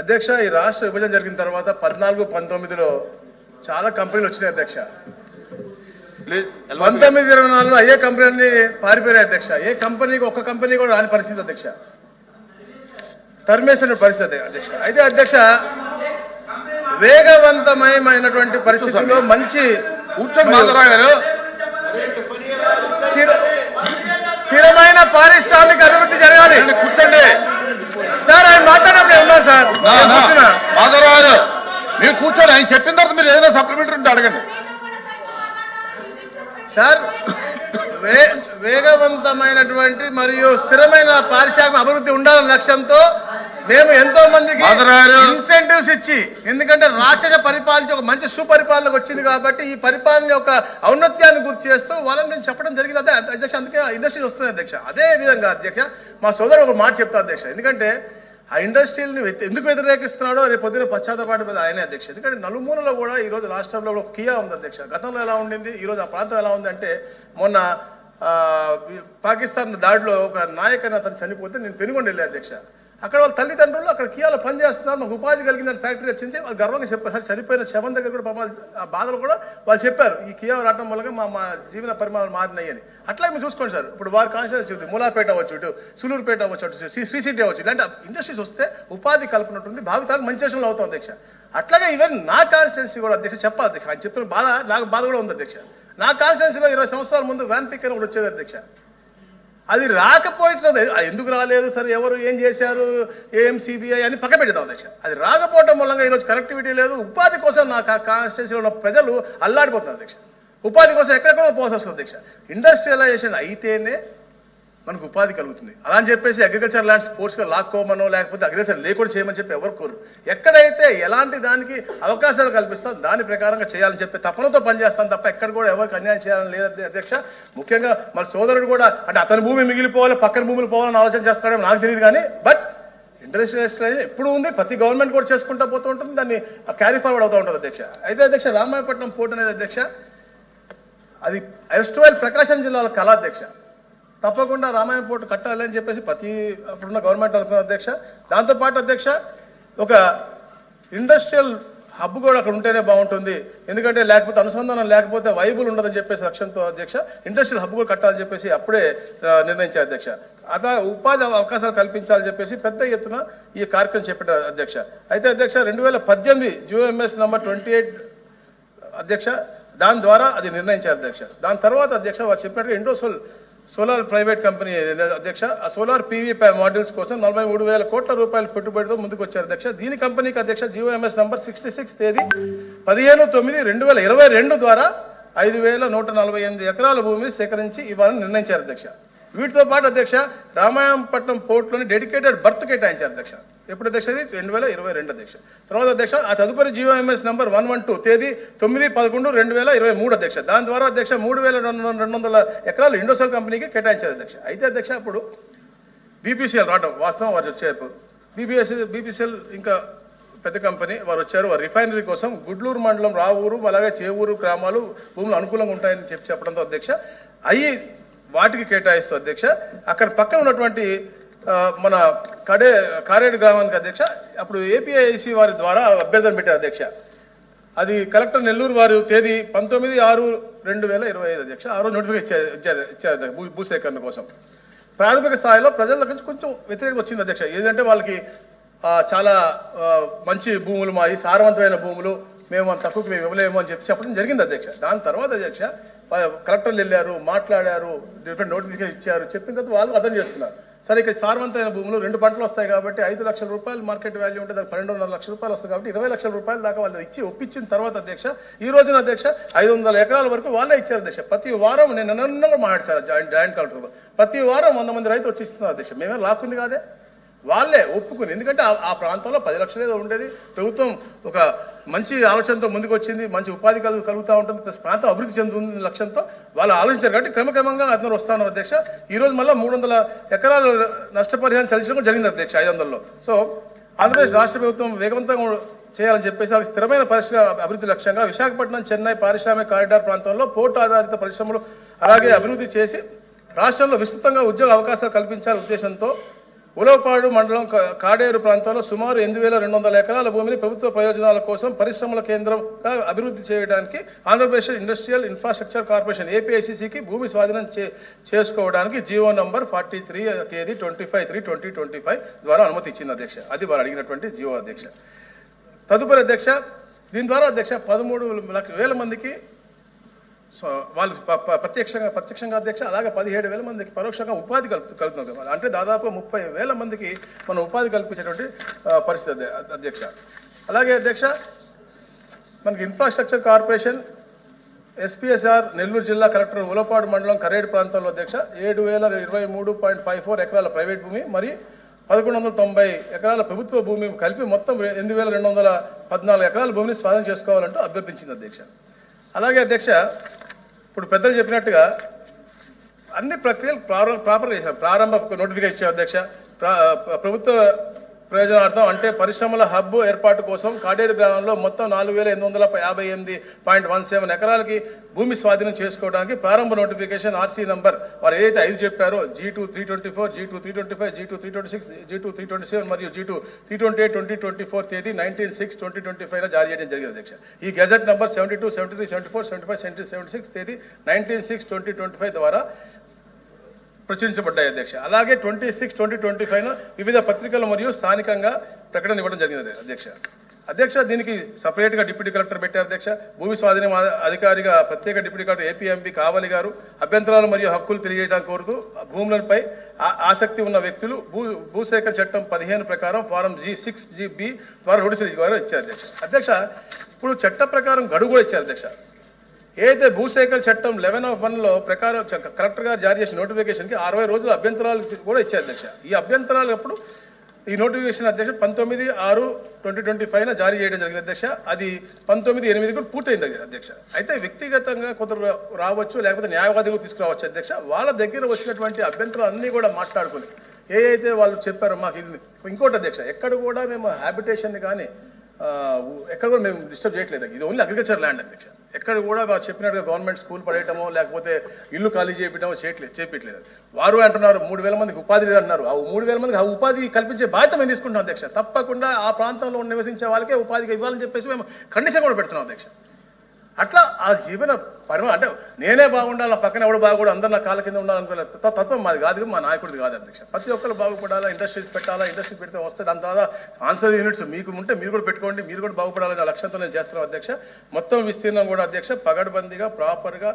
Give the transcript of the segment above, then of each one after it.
అధ్యక్ష ఈ రాష్ట్ర విభజన జరిగిన తర్వాత పద్నాలుగు పంతొమ్మిదిలో చాలా కంపెనీలు వచ్చినాయి అధ్యక్ష. పంతొమ్మిది ఇరవై నాలుగులో అయ్యే కంపెనీ పారిపోయాయి అధ్యక్ష. ఏ కంపెనీకి ఒక్క కంపెనీ కూడా రాని పరిస్థితి అధ్యక్ష. తరిమేసిన పరిస్థితి అధ్యక్ష. అయితే అధ్యక్ష వేగవంతమయమైనటువంటి పరిస్థితుల్లో మంచి మాధవరావు గారు. స్థిరమైన పారిశ్రామిక అభివృద్ధి జరగాలి. కూర్చోండి. సార్ ఆయన మాట్లాడినప్పుడు ఉన్నారు సార్. నేను కూర్చోండి. ఆయన చెప్పిన తర్వాత మీరు ఏదైనా సప్లిమెంటరీ ఉంటే అడగండి. సార్ వే వేగవంతమైనటువంటి మరియు స్థిరమైన పారిశ్రామిక అభివృద్ధి ఉండాలన్న లక్ష్యంతో మేము ఎంతో మందికి. ఇన్సెంటివ్స్ ఇచ్చి ఎందుకంటే రాక్షస పరిపాలించి ఒక మంచి సుపరిపాలనకు వచ్చింది కాబట్టి ఈ పరిపాలన యొక్క ఔన్నత్యాన్ని గుర్తు చేస్తూ వాళ్ళని నేను చెప్పడం జరిగింది. అదే అధ్యక్ష అందుకే ఇండస్ట్రీస్ వస్తున్నాయి అధ్యక్ష. అదే విధంగా అధ్యక్ష మా సోదరుడు ఒక మాట చెప్తా అధ్యక్ష. ఎందుకంటే ఆ ఇండస్ట్రీని ఎందుకు వ్యతిరేకిస్తున్నాడో రేపు పొద్దున పశ్చాత్తపాటు మీద ఆయనే అధ్యక్ష. ఎందుకంటే నలుమూలలో కూడా ఈ రోజు రాష్ట్రంలో కూడా ఒక కియా ఉంది అధ్యక్ష. గతంలో ఎలా ఉండింది ఈ రోజు ఆ ప్రాంతం ఎలా ఉంది అంటే మొన్న పాకిస్తాన్ దాడిలో ఒక నాయకుని అతను చనిపోతే నేను పెనుగొండ వెళ్ళే అధ్యక్ష. అక్కడ వాళ్ళ తల్లిదండ్రులు అక్కడ కియాలో పనిచేస్తున్నారు మాకు ఉపాధి కలిగిన ఫ్యాక్టరీ వచ్చింది. వాళ్ళు గర్వంగా చెప్పారు చనిపోయిన శవం దగ్గర కూడా పాపం ఆ బాధలు కూడా వాళ్ళు చెప్పారు. ఈ కియా రావడం వల్ల మా మా జీవన పరిమాణాలు మారినాయి అని అట్లా మీరు చూసుకోండి సార్ ఇప్పుడు వారి కాన్షియస్ ఉంది మూలాపేట అవ్వచ్చు ఇటు సులూరుపేట అవ్వచ్చు అటు శ్రీ శ్రీ అవ్వచ్చు ఇలాంటి ఇండస్ట్రీస్ వస్తే ఉపాధి కల్పనట్టుంది భావితాలు మంచి దేశంలో అవుతాం అధ్యక్ష. అట్లాగే ఈవెన్ నా కాన్స్టిట్యున్సీ కూడా అధ్యక్ష చెప్పాలి అధ్యక్ష. ఆయన చెప్తున్న బాధ నాకు బాధ కూడా ఉంది అధ్యక్ష. నా కాన్స్టిట్యున్సీలో ఇరవై సంవత్సరాల ముందు వ్యాన్ పిక్ అని కూడా వచ్చేది అధ్యక్ష. అది రాకపోయినది అది ఎందుకు రాలేదు సరే? ఎవరు ఏం చేశారు? ఏం సిబిఐ అని పక్క పెడతాం అధ్యక్ష అది రాకపోవడం మూలంగా ఈరోజు కనెక్టివిటీ లేదు. ఉపాధి కోసం నా కాన్స్టిట్యూన్సీలో ఉన్న ప్రజలు అల్లాడిపోతున్నారు అధ్యక్ష ఉపాధి కోసం ఎక్కడెక్కడో పోవాల్సి వస్తుంది అధ్యక్ష ఇండస్ట్రియలైజేషన్ అయితేనే మనకు ఉపాధి కలుగుతుంది. అలా అని చెప్పేసి అగ్రికల్చర్ ల్యాండ్స్ ఫోర్స్గా లాక్కోమనో లేకపోతే అగ్రికల్చర్ లేకుండా చేయమని చెప్పి ఎవరు కోరు. ఎక్కడైతే ఎలాంటి దానికి అవకాశాలు కల్పిస్తాం దాని ప్రకారంగా చేయాలని చెప్పి తపనతో పనిచేస్తాం తప్ప ఎక్కడ కూడా ఎవరికి అన్యాయం చేయాలని లేదు అధ్యక్ష ముఖ్యంగా మన సోదరుడు కూడా అంటే అతని భూమి మిగిలిపోవాలి పక్కన భూములు పోవాలని ఆలోచన చేస్తాడేమో నాకు తెలియదు కానీ బట్ ఇండస్ట్రియలైజేషన్ ఎప్పుడు ఉంది ప్రతి గవర్నమెంట్ కూడా చేసుకుంటూ పోతూ ఉంటుంది దాన్ని క్యారీ ఫార్వర్డ్ అవుతూ ఉంటుంది అధ్యక్ష. అయితే అధ్యక్ష రామాయపట్నం పోర్ట్ అనేది అధ్యక్ష అది ఎస్టువైల్ ప్రకాశం జిల్లాలో కళాధ్యక్ష తప్పకుండా రామాయణ పోర్టు కట్టాలి అని చెప్పేసి ప్రతి అప్పుడున్న గవర్నమెంట్ అనుకున్న అధ్యక్ష. దాంతోపాటు అధ్యక్ష ఒక ఇండస్ట్రియల్ హబ్ కూడా అక్కడ ఉంటేనే బాగుంటుంది. ఎందుకంటే లేకపోతే అనుసంధానం లేకపోతే వైబుల్ ఉండదని చెప్పేసి లక్ష్యంతో అధ్యక్ష ఇండస్ట్రియల్ హబ్ కూడా కట్టాలని చెప్పేసి అప్పుడే నిర్ణయించారు అధ్యక్ష. అలా ఉపాధి అవకాశాలు కల్పించాలని చెప్పేసి పెద్ద ఎత్తున ఈ కార్యక్రమం చెప్పారు అధ్యక్ష. అయితే అధ్యక్ష రెండు వేల పద్దెనిమిది జియోఎంఎస్ నంబర్ ట్వంటీ ఎయిట్ అధ్యక్ష దాని ద్వారా అది నిర్ణయించారు అధ్యక్ష. దాని తర్వాత అధ్యక్ష వారు చెప్పినట్టుగా ఇండోసోల్ సోలార్ ప్రైవేట్ కంపెనీ అధ్యక్ష ఆ సోలార్ పీవీ మాడ్యూల్స్ కోసం నలభై మూడు వేల కోట్ల రూపాయల పెట్టుబడితో ముందుకు వచ్చారు అధ్యక్ష. దీని కంపెనీకి అధ్యక్ష జియోఎంఎస్ నంబర్ సిక్స్టీ సిక్స్ తేదీ పదిహేను తొమ్మిది రెండు వేల ఇరవై రెండు ద్వారా ఐదు వేల నూట నలభై ఎనిమిది ఎకరాల భూమిని సేకరించి ఇవ్వాలని నిర్ణయించారు అధ్యక్ష. వీటితో పాటు అధ్యక్ష రామాయంపట్నం పోర్టులోని డెడికేటెడ్ బర్త్ కేటాయించారు అధ్యక్ష. ఎప్పుడు అధ్యక్ష ఇది? రెండు వేల ఇరవై రెండు అధ్యక్ష. తర్వాత అధ్యక్ష ఆ తదుపరి G O M S number one one two తేదీ తొమ్మిది పదకొండు రెండు వేల ఇరవై మూడు అధ్యక్ష. దాని ద్వారా అధ్యక్ష మూడు వేల రెండు వందల- రెండు వందల ఎకరాలు ఇండోసెల్ కంపెనీకి కేటాయించారు అధ్యక్ష. అయితే అధ్యక్ష అప్పుడు బీపీసీఎల్ రావడం వాస్తవం వారు వచ్చేపు బీపీఎస్ బీపీసీఎల్ ఇంకా పెద్ద కంపెనీ వారు వచ్చారు. వారు రిఫైనరీ కోసం గుడ్లూరు మండలం రావూరు అలాగే చేవూరు గ్రామాలు భూములు అనుకూలంగా ఉంటాయని చెప్పి చెప్పడంతో అధ్యక్ష అయ్యి వాటికి కేటాయిస్తూ అధ్యక్ష అక్కడ పక్కన ఉన్నటువంటి మన కడే కారేడు గ్రామానికి అధ్యక్ష అప్పుడు ఏపీఐసి వారి ద్వారా అభ్యర్థన పెట్టారు అధ్యక్ష. అది కలెక్టర్ నెల్లూరు వారు తేదీ పంతొమ్మిది ఆరు రెండు వేల ఇరవై ఐదు అధ్యక్ష. ఆ రోజు నోటిఫికేషన్ ఇచ్చారు ఇచ్చారు భూ భూసేకరణ కోసం. ప్రాథమిక స్థాయిలో ప్రజల దగ్గర నుంచి కొంచెం వ్యతిరేకత వచ్చింది అధ్యక్ష. ఏంటంటే వాళ్ళకి చాలా మంచి భూములు మాయి సారవంతమైన భూములు మేము తక్కువకి మేము ఇవ్వలేము అని చెప్పి చెప్పడం జరిగింది అధ్యక్ష. దాని తర్వాత అధ్యక్ష కలెక్టర్లు వెళ్ళారు మాట్లాడారు డిఫరెంట్ నోటిఫికేషన్ ఇచ్చారు చెప్పిన తర్వాత వాళ్ళు అర్థం చేసుకున్నారు. సరే ఇక్కడ సారవంతమైన భూములు రెండు పంటలు వస్తాయి కాబట్టి ఐదు లక్షల రూపాయలు మార్కెట్ వాల్యూ ఉంటే దానికి పన్నెండున్నర లక్షల రూపాయలు వస్తాయి కాబట్టి ఇరవై లక్షల రూపాయలు దాకా వాళ్ళు ఇచ్చి ఒప్పించిన తర్వాత అధ్యక్ష ఈ రోజున అధ్యక్ష ఐదు వందల ఎకరాల వరకు వాళ్ళే ఇచ్చారు అధ్యక్ష. ప్రతి వారం నేను నిన్న మాట్లాడారు జాయింట్ జాయింట్ కలెక్టర్తో ప్రతి వారం వంద మంది రైతులు వచ్చి ఇస్తున్నారు అధ్యక్ష. మేమే లాక్కుంది కాదే? వాళ్ళే ఒప్పుకుని. ఎందుకంటే ఆ- ప్రాంతంలో పది లక్షలు ఏదో ఉండేది. ప్రభుత్వం ఒక మంచి ఆలోచనతో ముందుకు వచ్చింది మంచి ఉపాధి కలుగు కలుగుతూ ఉంటుంది. ప్లస్ ప్రాంతం అభివృద్ధి చెందుతుంది లక్ష్యంతో వాళ్ళు ఆలోచించారు. కాబట్టి క్రమక్రమంగా అందరూ వస్తా ఉన్నారు అధ్యక్ష ఈరోజు మళ్ళీ మూడు వందల ఎకరాలు నష్టపరిహారం చెల్లించడం జరిగింది అధ్యక్ష ఐదు వందల్లో సో ఆంధ్రప్రదేశ్ రాష్ట్ర ప్రభుత్వం వేగవంతంగా చేయాలని చెప్పేసి వాళ్ళకి స్థిరమైన పరిశ్రమ అభివృద్ధి లక్ష్యంగా విశాఖపట్నం చెన్నై పారిశ్రామిక కారిడార్ ప్రాంతంలో పోర్టు ఆధారిత పరిశ్రమలు అలాగే అభివృద్ధి చేసి రాష్ట్రంలో విస్తృతంగా ఉద్యోగ అవకాశాలు కల్పించాలనే ఉద్దేశంతో ఉలవపాడు మండలం కాడేరు ప్రాంతంలో సుమారు ఎనిమిది వేల రెండు వందల ఎకరాల భూమిని ప్రభుత్వ ప్రయోజనాల కోసం పరిశ్రమల కేంద్రంగా అభివృద్ధి చేయడానికి ఆంధ్రప్రదేశ్ ఇండస్ట్రియల్ ఇన్ఫ్రాస్ట్రక్చర్ కార్పొరేషన్ ఏపీఐసిసికి భూమి స్వాధీనం చే చేసుకోవడానికి జీవో నంబర్ ఫార్టీ త్రీ తేదీ twenty five three twenty twenty five ద్వారా అనుమతి ఇచ్చింది అధ్యక్ష. అది వారు అడిగినటువంటి జీవో అధ్యక్ష. తదుపరి అధ్యక్ష దీని ద్వారా అధ్యక్ష పదమూడు లక్ష వేల మందికి వాళ్ళు ప్రత్యక్షంగా ప్రత్యక్షంగా అధ్యక్ష అలాగే పదిహేడు వేల మందికి పరోక్షంగా ఉపాధి కలుపు కలుగుతుంది అంటే దాదాపు ముప్పై వేల మందికి మనం ఉపాధి కల్పించేటువంటి పరిస్థితి అధ్యక్ష. అలాగే అధ్యక్ష మనకి ఇన్ఫ్రాస్ట్రక్చర్ కార్పొరేషన్ ఎస్పీఎస్ఆర్ నెల్లూరు జిల్లా కలెక్టర్ ఉలపాడు మండలం కరేడు ప్రాంతంలో అధ్యక్ష ఏడు వేల ఇరవై మూడు పాయింట్ ఫైవ్ ఫోర్ ఎకరాల ప్రైవేట్ భూమి మరి పదకొండు వందల తొంభై ఎకరాల ప్రభుత్వ భూమి కలిపి మొత్తం ఎనిమిది వేల రెండు వందల పద్నాలుగు ఎకరాల భూమిని స్వాధీనం చేసుకోవాలంటూ అభ్యర్థించింది అధ్యక్ష. అలాగే అధ్యక్ష ఇప్పుడు పెద్దలు చెప్పినట్టుగా అన్ని ప్రక్రియలు ప్రారంభ ప్రాపర్ చేశాం ప్రారంభ నోటిఫికేషన్ అధ్యక్ష. ప్రభుత్వ ప్రయోజనార్థం అంటే పరిశ్రమల హబ్ ఏర్పాటు కోసం కాడేరు గ్రామంలో మొత్తం నాలుగు వేల ఎనిమిది వందల యాభై ఎనిమిది పాయింట్ వన్ సెవెన్ ఎకరాలకి భూమి స్వాధీనం చేసుకోవడానికి ప్రారంభ నోటిఫికేషన్ ఆర్సీ నంబర్ వారు ఏదైతే ఐదు చెప్పారో G two three twenty four G two three twenty five G two three twenty six G two three twenty seven మరియు G two three twenty eight twenty twenty four తేదీ nineteen six twenty twenty five జారీ చేయడం జరిగింది అధ్యక్ష. ఈ gazette number seventy two seventy three seventy four seventy five seventy seventy six తేదీ nineteen six twenty twenty five ద్వారా ప్రచురించబడ్డాయి అధ్యక్ష. అలాగే twenty six twenty twenty five వివిధ పత్రికలు మరియు స్థానికంగా ప్రకటన ఇవ్వడం జరిగింది అధ్యక్ష. అధ్యక్ష దీనికి సపరేట్గా డిప్యూటీ కలెక్టర్ పెట్టారు అధ్యక్ష. భూమి స్వాధీనం అధికారిగా ప్రత్యేక డిప్యూటీ కలెక్టర్ ఏపీఎంపీ కావలి గారు అభ్యంతరాలు మరియు హక్కులు తెలియజేయడానికి కోరుతూ ఆ భూములపై ఆ- ఆసక్తి ఉన్న వ్యక్తులు భూ భూసేకరణ చట్టం పదిహేను ప్రకారం form G six G B ద్వారా నోటీసులు ఇచ్చారు అధ్యక్ష. అధ్యక్ష ఇప్పుడు చట్ట ప్రకారం గడువు కూడా ఇచ్చారు అధ్యక్ష. ఏదైతే భూసేకరణ చట్టం లెవెన్ ఆఫ్ వన్లో ప్రకారం కలెక్టర్ గారు జారీ చేసిన నోటిఫికేషన్కి అరవై రోజుల అభ్యంతరాలు కూడా ఇచ్చారు అధ్యక్ష. ఈ అభ్యంతరాలు అప్పుడు ఈ నోటిఫికేషన్ అధ్యక్ష పంతొమ్మిది ఆరు ట్వంటీ ట్వంటీ ఫైవ్ జారీ చేయడం జరిగింది అధ్యక్ష. అది పంతొమ్మిది ఎనిమిది కూడా పూర్తయింది అధ్యక్ష. అయితే వ్యక్తిగతంగా కొందరు రావచ్చు లేకపోతే న్యాయవాది తీసుకురావచ్చు అధ్యక్ష. వాళ్ళ దగ్గర వచ్చినటువంటి అభ్యంతరాలు అన్నీ కూడా మాట్లాడుకుని ఏ అయితే వాళ్ళు చెప్పారో మాకు ఇది ఇంకోటి అధ్యక్ష ఎక్కడ కూడా మేము హ్యాబిటేషన్ కానీ ఎక్కడ కూడా మేము డిస్టర్బ్ చేయట్లేదు. ఇది ఓన్లీ అగ్రికల్చర్ ల్యాండ్ అధ్యక్ష ఎక్కడ కూడా చెప్పినట్టుగా గవర్నమెంట్ స్కూల్ పడేయటమో లేకపోతే ఇల్లు ఖాళీ చేయటమో చేయట్లేదు చేపించలేదు వారు అంటున్నారు మూడు వేల మందికి ఉపాధి లేదు అంటున్నారు ఆ మూడు వేల మందికి ఆ ఉపాధి కల్పించే బాధ్యత మేము తీసుకుంటాం అధ్యక్ష. తప్పకుండా ఆ ప్రాంతంలో నివసించే వాళ్ళకే ఉపాధిగా ఇవ్వాలని చెప్పేసి మేము కండిషన్ కూడా పెడుతున్నాం అధ్యక్ష. అట్లా ఆ జీవన పరిమ అంటే నేనే బాగుండాలి నా పక్కన ఎవడు బాగుండాలి అందరు నా కాళ్ళ కింద ఉండాలనుకునే తత్వం మాది కాదు మా నాయకుడిది కాదు అధ్యక్ష. ప్రతి ఒక్కరు బాగుపడాలా ఇండస్ట్రీస్ పెట్టాలా ఇండస్ట్రీ పెడితే వస్తే దాని తర్వాత ఆన్సర్ యూనిట్స్ మీకు ఉంటే మీరు కూడా పెట్టుకోండి మీరు కూడా బాగుపడాలనే లక్ష్యంతో నేను చేస్తున్నాం అధ్యక్ష. మొత్తం విస్తీర్ణం కూడా అధ్యక్ష పగడ్బందీగా ప్రాపర్గా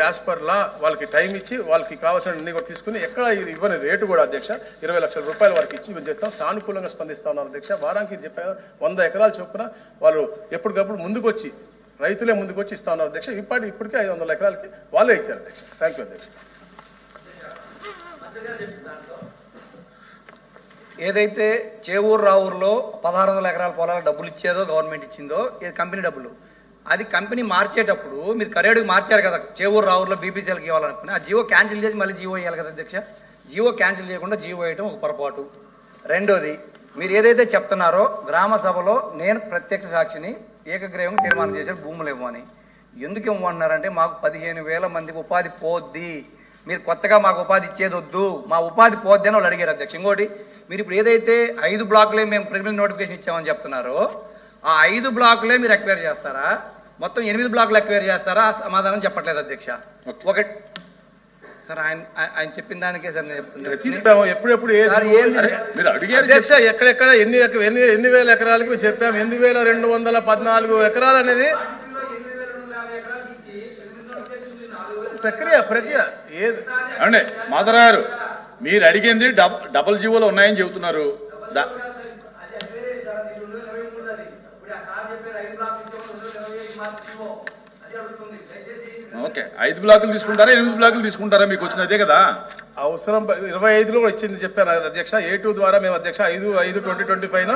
యాజ్ పర్ లా వాళ్ళకి టైం ఇచ్చి వాళ్ళకి కావాల్సిన అన్ని కూడా తీసుకుని ఎక్కడ ఇవ్వని రేటు కూడా అధ్యక్ష ఇరవై లక్షల రూపాయలు వారికి ఇచ్చి మేము చేస్తాం. సానుకూలంగా స్పందిస్తా ఉన్నారు అధ్యక్ష. వారానికి చెప్పారు వంద ఎకరాలు చొప్పున వాళ్ళు ఎప్పటికప్పుడు ముందుకు వచ్చి రైతులే ముందుకు వచ్చి ఇస్తా ఉన్నారు అధ్యక్ష. ఇప్పటి ఇప్పటికే ఐదు వందల ఎకరాలకి వాళ్ళే ఇచ్చారు అధ్యక్ష. థ్యాంక్ యూ అధ్యక్ష. ఏదైతే చేవూరు రావూరులో పదహారు వందల ఎకరాల పొలాల డబ్బులు ఇచ్చేదో గవర్నమెంట్ ఇచ్చిందో ఇది కంపెనీ డబ్బులు. అది కంపెనీ మార్చేటప్పుడు మీరు కరేడుకి మార్చారు కదా చేవూరు రావూరులో బీపీసీఎల్కి ఇవ్వాలనుకుని ఆ జియో క్యాన్సిల్ చేసి మళ్ళీ జియో వేయాలి కదా అధ్యక్ష. జియో క్యాన్సిల్ చేయకుండా జియో వేయటం ఒక పొరపాటు. రెండోది మీరు ఏదైతే చెప్తున్నారో గ్రామ సభలో నేను ప్రత్యక్ష సాక్షిని ఏకగ్రీవంగా తీర్మానం చేశారు భూములు ఇవ్వమని. ఎందుకు ఇవ్వమన్నారంటే మాకు పదిహేను వేల మందికి ఉపాధి పోద్ది. మీరు కొత్తగా మాకు ఉపాధి ఇచ్చేది వద్దు. మా ఉపాధి పోద్ది అని వాళ్ళు అడిగారు అధ్యక్ష. ఇంకోటి మీరు ఇప్పుడు ఏదైతే ఐదు బ్లాక్లే మేము ప్రిలిమినరీ నోటిఫికేషన్ ఇచ్చామని చెప్తున్నారో ఆ ఐదు బ్లాక్లే మీరు ఎక్వైర్ చేస్తారా? మొత్తం ఎనిమిది బ్లాక్లు ఎక్వైర్ చేస్తారా? సమాధానం చెప్పట్లేదు అధ్యక్ష. ఒకటి సార్ ఆయన ఆయన- చెప్పిన దానికే సార్ నేను చెప్తున్నాను ఎప్పుడెప్పుడు మీరు అడిగారు అధ్యక్ష ఎక్కడెక్కడ ఎన్ని ఎన్ని ఎన్ని వేల ఎకరాలకి చెప్పాము. ఎనిమిది వేల రెండు వందల పద్నాలుగు ఎకరాలు అనేది ప్రక్రియ ప్రక్రియ. ఏది? అండి గారు మీరు అడిగింది డబ్ డబుల్ జీవోలు ఉన్నాయని చెబుతున్నారు. ఓకే ఐదు బ్లాకులు తీసుకుంటారా ఎనిమిది బ్లాకులు తీసుకుంటారా మీకు వచ్చిన అదే కదా? అవసరం ఇరవై ఐదులో కూడా ఇచ్చింది చెప్పాను కదా అధ్యక్ష. ఏ టూ ద్వారా మేము అధ్యక్ష ఐదు ఐదు ట్వంటీ ట్వంటీ ఫైవ్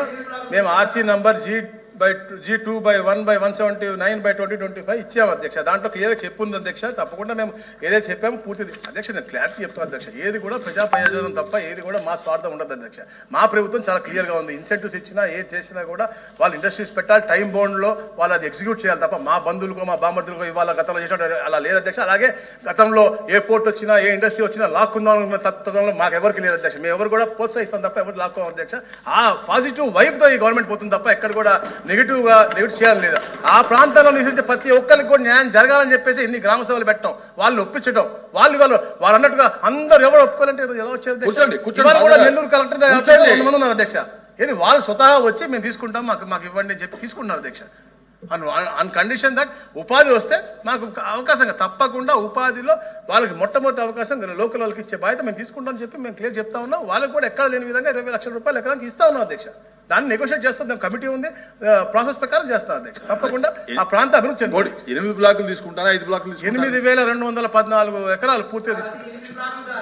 మేము RC number G by G two by one by one seventy nine by twenty twenty five ఇచ్చాము అధ్యక్ష. దాంట్లో క్లియర్గా చెప్పుంది అధ్యక్ష. తప్పకుండా మేము ఏదైతే చెప్పామో పూర్తిది. అధ్యక్ష నేను క్లారిటీ చెప్తాను అధ్యక్ష. ఏది కూడా ప్రజా ప్రయోజనం తప్ప ఏది కూడా మా స్వార్థం ఉండదు అధ్యక్ష. మా ప్రభుత్వం చాలా క్లియర్గా ఉంది. ఇన్సెంటివ్స్ ఇచ్చినా ఏది చేసినా కూడా వాళ్ళు ఇండస్ట్రీస్ పెట్టాలి. టైం బౌండ్లో వాళ్ళు అది ఎగ్జిక్యూట్ చేయాలి తప్ప మా బంధువులకో మా బామర్దులకో ఇవాళ గతంలో చేసినట్టు అలా లేదు అధ్యక్ష. అలాగే గతంలో ఏ పోర్ట్ వచ్చినా ఏ ఇండస్ట్రీ వచ్చినా లాక్కుందాం అనుకున్న తత్వంలో మాకు ఎవరికి లేదు అధ్యక్ష. మేము ఎవరు కూడా ప్రోత్సహిస్తాం తప్ప ఎవరు లాక్కోం అధ్యక్ష. ఆ పాజిటివ్ వైపుతో ఈ గవర్నమెంట్ పోతుంది తప్ప ఎక్కడ కూడా నెగిటివ్గా నెగిటివ్ చేయాలని లేదు? ఆ ప్రాంతంలో నివసించే ప్రతి ఒక్కరికి కూడా న్యాయం జరగాలని చెప్పేసి ఇన్ని గ్రామ సభలు పెట్టడం వాళ్ళు ఒప్పించడం వాళ్ళు వాళ్ళు వాళ్ళు అన్నట్టుగా అందరూ ఎవరు ఒప్పుకోవాలంటే ఎలా వచ్చారు కూడా నెల్లూరు కలెక్టర్. వంద మంది ఉన్నారు అధ్యక్ష. ఏది వాళ్ళు స్వతహా వచ్చి మేము తీసుకుంటాం మాకు మాకు ఇవ్వండి అని చెప్పి తీసుకుంటున్నారు అధ్యక్ష. అన్ కండిషన్ దట్ ఉపాధి వస్తే మాకు అవకాశం తప్పకుండా ఉపాధిలో వాళ్ళకి మొట్టమొదటి అవకాశం లోకల్ వాళ్ళకి ఇచ్చే బాధ్యత మేము తీసుకుంటామని చెప్పి మేము క్లియర్ చెప్తా ఉన్నాం. వాళ్ళకి కూడా ఎక్కడ లేని విధంగా ఇరవై లక్షల రూపాయలు ఎకరానికి ఇస్తా ఉన్నాం అధ్యక్ష. దాన్ని నెగోషియేట్ చేస్తాం దాని కమిటీ ఉంది. ప్రాసెస్ ప్రకారం చేస్తాం అధ్యక్ష తప్పకుండా ఆ ప్రాంత అభివృద్ధి చెందుతుంది. ఎనిమిది బ్లాకులు తీసుకుంటారా? ఐదు బ్లాకులు తీసుకుంటారా? ఎనిమిది వేల రెండు వందల పద్నాలుగు ఎకరాలు పూర్తిగా తీసుకుంటాం